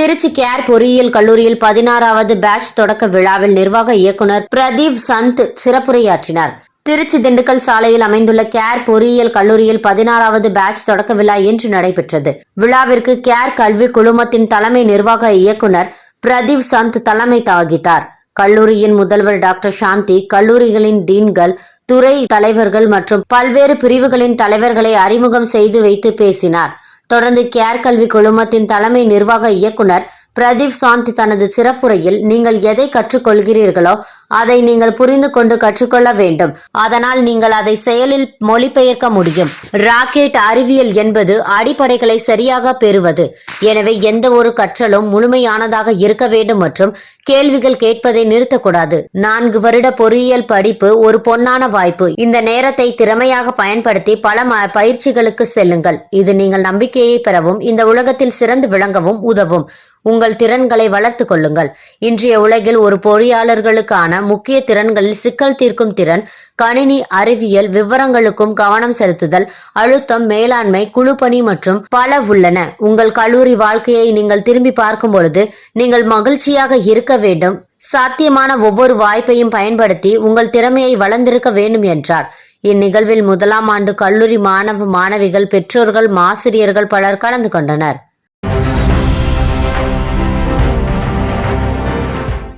Trichy care பொறியியல் கல்லூரியில் பதினாறாவது பேட்ச் தொடக்க விழாவில் நிர்வாக இயக்குனர் பிரதீப் சந்த் சிறப்புரையாற்றினார். திருச்சி திண்டுக்கல் சாலையில் அமைந்துள்ள கேர் பொறியியல் கல்லூரியில் பதினாறாவது பேட்ச் தொடக்க விழா இன்று நடைபெற்றது. விழாவிற்கு கேர் கல்வி குழுமத்தின் தலைமை நிர்வாக இயக்குனர் பிரதீப் சந்த் தலைமை தாகித்தார். கல்லூரியின் முதல்வர் டாக்டர் சாந்தி கல்லூரிகளின் டீன்கள் துறை தலைவர்கள் மற்றும் பல்வேறு பிரிவுகளின் தலைவர்களை அறிமுகம் செய்து வைத்து பேசினார். தொடர்ந்து கேர் கல்வி குழுமத்தின் தலைமை நிர்வாக இயக்குனர் பிரதீப் சாந்த் தனது சிறப்புரையில் நீங்கள் எதை கற்றுக்கொள்கிறீர்களோ அதை நீங்கள் புரிந்து கொண்டு கற்றுக்கொள்ள வேண்டும். அதனால் நீங்கள் அதை செயலில் மொழிபெயர்க்க முடியும். ராக்கெட் அறிவியல் என்பது அடிப்படைகளை சரியாக பெறுவது. எனவே எந்த ஒரு கற்றலும் முழுமையானதாக இருக்க வேண்டும் மற்றும் கேள்விகள் கேட்பதை நிறுத்தக்கூடாது. நான்கு வருட பொறியியல் படிப்பு ஒரு பொன்னான வாய்ப்பு. இந்த நேரத்தை திறமையாக பயன்படுத்தி பல ம- பயிற்சிகளுக்கு செல்லுங்கள். இது நீங்கள் நம்பிக்கையை பெறவும் இந்த உலகத்தில் சிறந்து விளங்கவும் உதவும். உங்கள் திறன்களை வளர்த்து கொள்ளுங்கள். இன்றைய உலகில் ஒரு பொறியாளர்களுக்கான முக்கிய திறன்களில் சிக்கல் தீர்க்கும் திறன் கணினி அறிவியல் விவரங்களுக்கும் கவனம் செலுத்துதல் அழுத்தம் மேலாண்மை குழுப்பணி மற்றும் பல உள்ளன. உங்கள் கல்லூரி வாழ்க்கையை நீங்கள் திரும்பி பார்க்கும் பொழுது நீங்கள் மகிழ்ச்சியாக இருக்க வேண்டும். சாத்தியமான ஒவ்வொரு வாய்ப்பையும் பயன்படுத்தி உங்கள் திறமையை வளர்ந்திருக்க வேண்டும் என்றார். இந்நிகழ்வில் முதலாம் ஆண்டு கல்லூரி மாணவ மாணவிகள் பெற்றோர்கள் ஆசிரியர்கள் பலர் கலந்து கொண்டனர்.